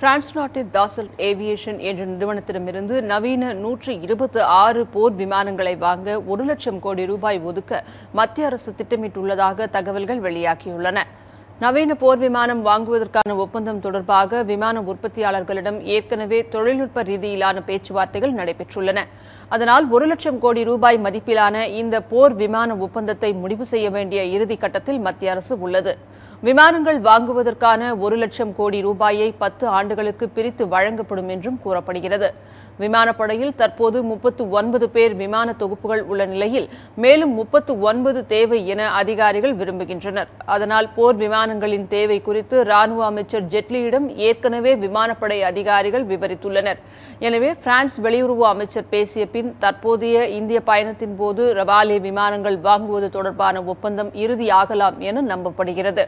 France நாட்டின் தாசல் aviation என்ற நிறுவனத்திடமிருந்து நவீன நூற்றி இருபத்தி ஆறு போர் விமானங்களை வாங்க ஒரு லட்சம் கோடி ரூபாய் ஒதுக்க மத்திய அரசு திட்டமிட்டுள்ளதாக தகவல்கள் வெளியாகியுள்ளன. நவீன போர் விமானம் வாங்குவதற்கான ஒப்பந்தம் தொடர்பாக விமான உற்பத்தியாளர்களிடம் ஏற்கனவே தொழில்நுட்ப ரீதியிலான பேச்சுவார்த்தைகள் நடைபெற்றுள்ளன. அதனால் ஒரு லட்சம் கோடி ரூபாய் மதிப்பிலான இந்த போர் விமான ஒப்பந்தத்தை முடிவு செய்ய வேண்டிய இறுதி கட்டத்தில் மத்திய அரசு உள்ளது. விமானங்கள் வாங்குவதற்கான ஒரு லட்சம் கோடி ரூபாயை பத்து ஆண்டுகளுக்கு பிரித்து வழங்கப்படும் என்றும் கூறப்படுகிறது. விமானப்படையில் தற்போது முப்பத்து ஒன்பது பேர் விமான தொகுப்புகள் உள்ள நிலையில் மேலும் முப்பத்து ஒன்பது தேவை என அதிகாரிகள் விரும்புகின்றனர். அதனால் போர் விமானங்களின் தேவை குறித்து ராணுவ அமைச்சர் ஜெட்லியிடம் ஏற்கனவே விமானப்படை அதிகாரிகள் விவரித்துள்ளனர். எனவே பிரான்ஸ் வெளியுறவு அமைச்சர் பேசிய பின் தற்போதைய இந்திய பயணத்தின் போது ரவாலே விமானங்கள் வாங்குவது தொடர்பான ஒப்பந்தம் இறுதியாகலாம் என நம்பப்படுகிறது.